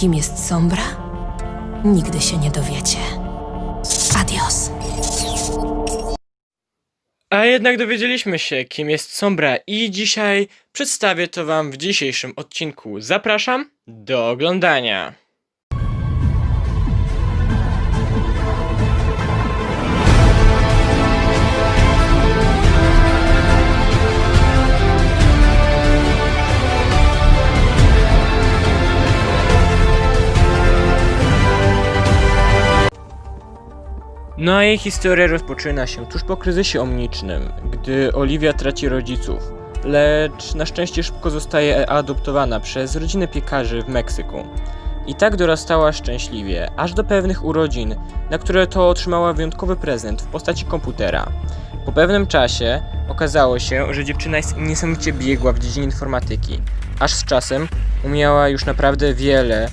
Kim jest Sombra? Nigdy się nie dowiecie. Adios. A jednak dowiedzieliśmy się, kim jest Sombra i dzisiaj przedstawię to wam w dzisiejszym odcinku. Zapraszam do oglądania. No jej historia rozpoczyna się tuż po kryzysie omnicznym, gdy Oliwia traci rodziców, lecz na szczęście szybko zostaje adoptowana przez rodzinę piekarzy w Meksyku. I tak dorastała szczęśliwie, aż do pewnych urodzin, na które to otrzymała wyjątkowy prezent w postaci komputera. Po pewnym czasie okazało się, że dziewczyna jest niesamowicie biegła w dziedzinie informatyki, aż z czasem umiała już naprawdę wiele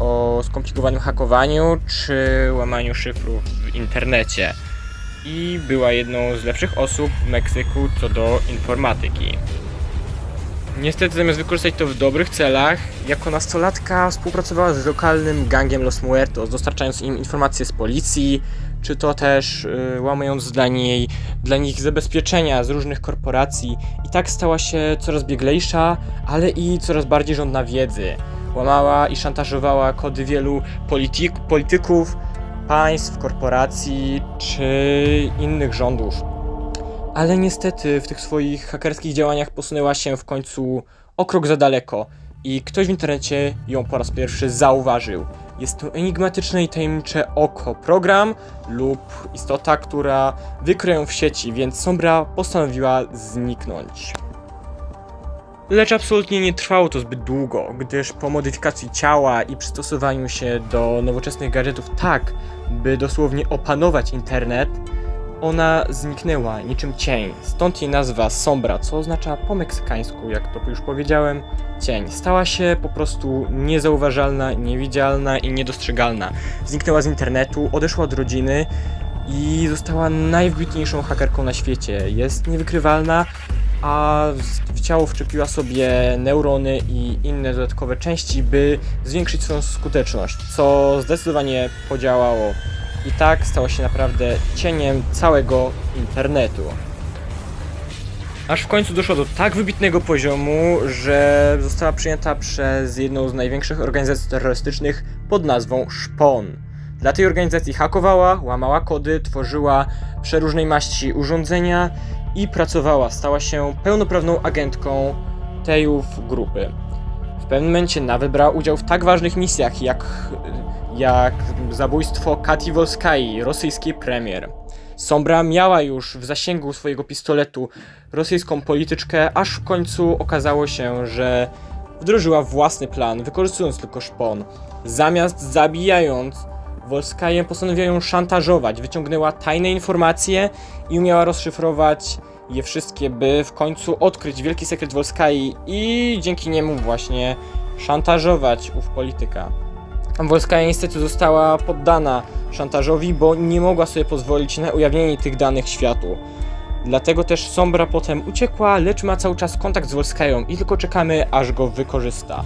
o skomplikowanym hakowaniu czy łamaniu szyfrów w internecie. I była jedną z lepszych osób w Meksyku co do informatyki. Niestety zamiast wykorzystać to w dobrych celach, jako nastolatka współpracowała z lokalnym gangiem Los Muertos, dostarczając im informacje z policji, czy to też y, łamując dla, niej, dla nich zabezpieczenia z różnych korporacji. I tak stała się coraz bieglejsza, ale i coraz bardziej żądna wiedzy łamała i szantażowała kody wielu polityk, polityków, państw, korporacji czy innych rządów. Ale niestety w tych swoich hakerskich działaniach posunęła się w końcu o krok za daleko i ktoś w internecie ją po raz pierwszy zauważył. Jest to enigmatyczne i tajemnicze oko, program lub istota, która wykryje ją w sieci, więc Sombra postanowiła zniknąć. Lecz absolutnie nie trwało to zbyt długo, gdyż po modyfikacji ciała i przystosowaniu się do nowoczesnych gadżetów tak, by dosłownie opanować internet, ona zniknęła niczym cień. Stąd jej nazwa Sombra, co oznacza po meksykańsku, jak to już powiedziałem, cień. Stała się po prostu niezauważalna, niewidzialna i niedostrzegalna. Zniknęła z internetu, odeszła od rodziny i została najwybitniejszą hakerką na świecie. Jest niewykrywalna, a w- ciało wczepiła sobie neurony i inne dodatkowe części, by zwiększyć swoją skuteczność, co zdecydowanie podziałało. I tak stała się naprawdę cieniem całego internetu. Aż w końcu doszło do tak wybitnego poziomu, że została przyjęta przez jedną z największych organizacji terrorystycznych pod nazwą Szpon. Dla tej organizacji hakowała, łamała kody, tworzyła przeróżnej maści urządzenia i pracowała, stała się pełnoprawną agentką tejów grupy. W pewnym momencie nawet brała udział w tak ważnych misjach jak, jak zabójstwo Kati Volskai, rosyjskiej premier. Sombra miała już w zasięgu swojego pistoletu rosyjską polityczkę, aż w końcu okazało się, że wdrożyła własny plan, wykorzystując tylko szpon. Zamiast zabijając Wolskaję postanowiła ją szantażować, wyciągnęła tajne informacje i umiała rozszyfrować je wszystkie, by w końcu odkryć wielki sekret Wolskai i dzięki niemu właśnie szantażować ów polityka. Wolskaja niestety została poddana szantażowi, bo nie mogła sobie pozwolić na ujawnienie tych danych światu. Dlatego też Sombra potem uciekła, lecz ma cały czas kontakt z Wolskają i tylko czekamy, aż go wykorzysta.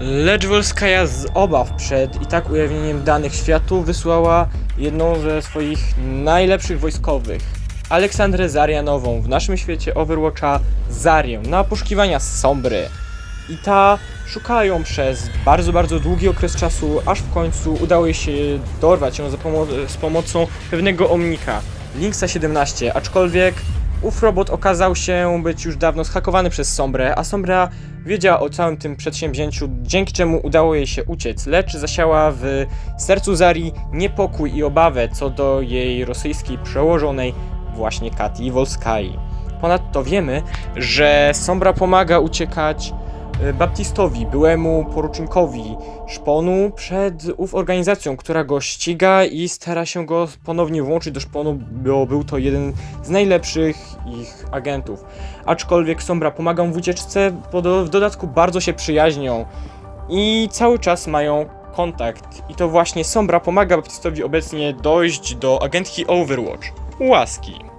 Lecz Wolskaja z obaw przed i tak ujawnieniem danych światu wysłała jedną ze swoich najlepszych wojskowych, Aleksandrę Zarianową, w naszym świecie Overwatcha Zarię, na poszukiwania Sombry. I ta szukała ją przez bardzo, bardzo długi okres czasu, aż w końcu udało jej się dorwać ją pomo- z pomocą pewnego omnika, Linksa 17, aczkolwiek ów robot okazał się być już dawno zhakowany przez Sombrę, a Sombra wiedziała o całym tym przedsięwzięciu, dzięki czemu udało jej się uciec, lecz zasiała w sercu Zari niepokój i obawę co do jej rosyjskiej przełożonej właśnie Kati Volskai. Ponadto wiemy, że Sombra pomaga uciekać Baptistowi, byłemu porucznikowi szponu, przed ów organizacją, która go ściga i stara się go ponownie włączyć do szponu, bo był to jeden z najlepszych ich agentów. Aczkolwiek Sombra pomaga w ucieczce, w dodatku bardzo się przyjaźnią i cały czas mają kontakt. I to właśnie Sombra pomaga Baptistowi obecnie dojść do agentki Overwatch, łaski.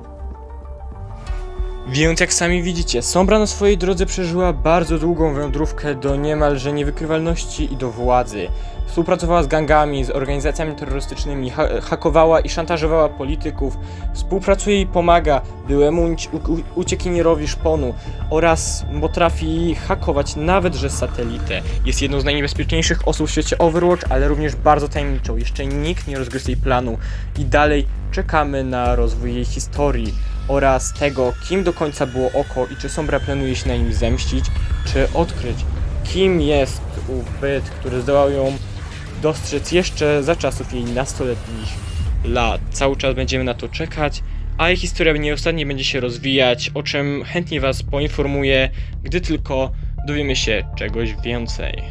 Więc jak sami widzicie, Sombra na swojej drodze przeżyła bardzo długą wędrówkę do niemalże niewykrywalności i do władzy. Współpracowała z gangami, z organizacjami terrorystycznymi, ha hakowała i szantażowała polityków, współpracuje i pomaga byłemu uciekinierowi szponu oraz potrafi hakować nawet że satelitę. Jest jedną z najniebezpieczniejszych osób w świecie Overwatch, ale również bardzo tajemniczą. Jeszcze nikt nie rozgryzł jej planu i dalej czekamy na rozwój jej historii oraz tego, kim do końca było oko i czy Sombra planuje się na nim zemścić, czy odkryć, kim jest ów byt, który zdołał ją dostrzec jeszcze za czasów jej nastoletnich lat. Cały czas będziemy na to czekać, a jej historia nieustannie będzie się rozwijać, o czym chętnie Was poinformuję, gdy tylko dowiemy się czegoś więcej.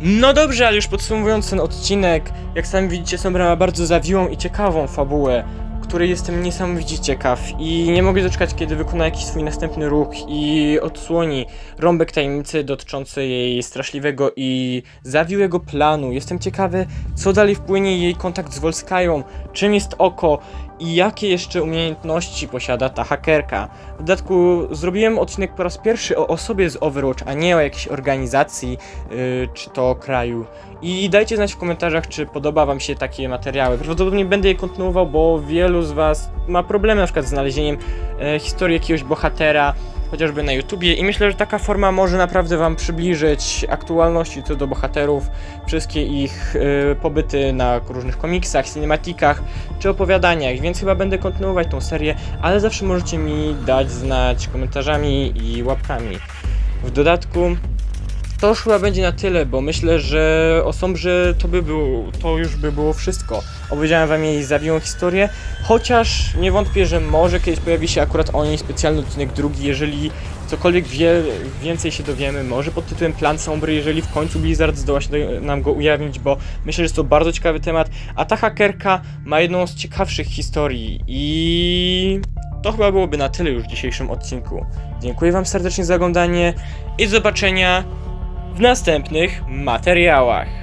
No dobrze, ale już podsumowując ten odcinek, jak sami widzicie, Sombra ma bardzo zawiłą i ciekawą fabułę, której jestem niesamowicie ciekaw i nie mogę doczekać, kiedy wykona jakiś swój następny ruch i odsłoni rąbek tajemnicy dotyczący jej straszliwego i zawiłego planu. Jestem ciekawy, co dalej wpłynie jej kontakt z Wolskają, czym jest oko i jakie jeszcze umiejętności posiada ta hakerka. W dodatku zrobiłem odcinek po raz pierwszy o osobie z Overwatch, a nie o jakiejś organizacji yy, czy to kraju. I dajcie znać w komentarzach, czy podoba wam się takie materiały. Prawdopodobnie będę je kontynuował, bo wielu z was ma problemy na przykład z znalezieniem e, historii jakiegoś bohatera, chociażby na YouTubie i myślę, że taka forma może naprawdę wam przybliżyć aktualności co do bohaterów, wszystkie ich e, pobyty na różnych komiksach, cinematikach czy opowiadaniach, więc chyba będę kontynuować tą serię, ale zawsze możecie mi dać znać komentarzami i łapkami. W dodatku to już chyba będzie na tyle, bo myślę, że o Sombrze to by było, to już by było wszystko. Opowiedziałem wam jej zawiłą historię, chociaż nie wątpię, że może kiedyś pojawi się akurat o niej specjalny odcinek drugi, jeżeli cokolwiek wie, więcej się dowiemy, może pod tytułem Plan Sombry, jeżeli w końcu Blizzard zdoła się nam go ujawnić, bo myślę, że jest to bardzo ciekawy temat, a ta hakerka ma jedną z ciekawszych historii i to chyba byłoby na tyle już w dzisiejszym odcinku. Dziękuję wam serdecznie za oglądanie i do zobaczenia w następnych materiałach.